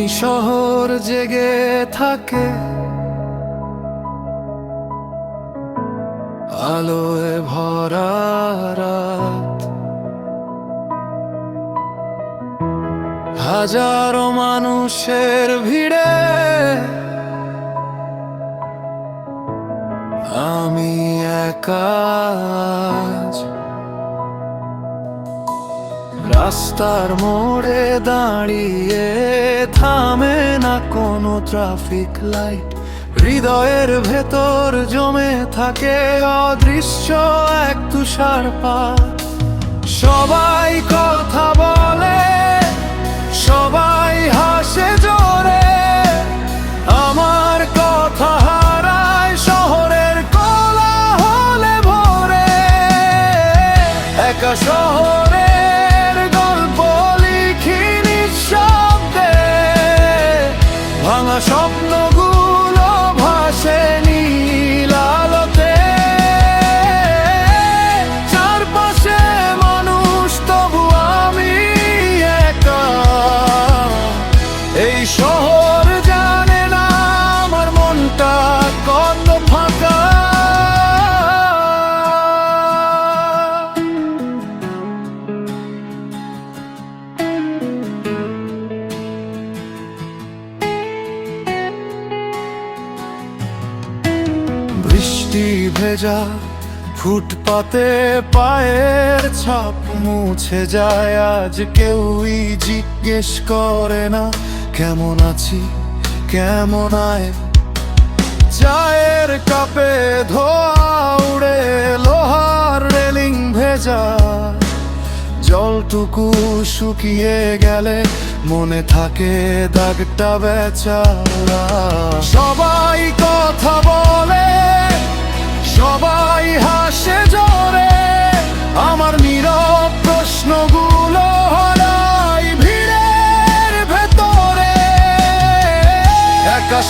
এই শহর জেগে থাকে আলোয় ভরা রাত হাজারো মানুষের ভিড়ে আমি একা। রাস্তার মোড়ে দাঁড়িয়ে থামে না কোনো ট্রাফিক লাইট হৃদয়ের ভেতর জমে থাকে অদৃশ্য এক তুষারপাত সবাই কথা বলে, সবাই হাসে জোরে। আমার কথা হারায় শহরের কলা হলে ভরে। একা শহরের বৃষ্টি ভেজা, ফুটপাতে পায়ের ছাপ মুছে যায়। আজ কেউই জিজ্ঞেস করে না, কেমন আছি, কেমন আয়? চায়ের কাপে ধোয়া উড়ে, লোহার রেলিং ভেজা। জলটুকু শুকিয়ে গেলে মনে থাকে দাগটা বেচারা। সবাই কথা বলে সবাই হাসে জোরে আমার নীরব প্রশ্নগুলো হলাই ভিড়ের ভেতরে। একা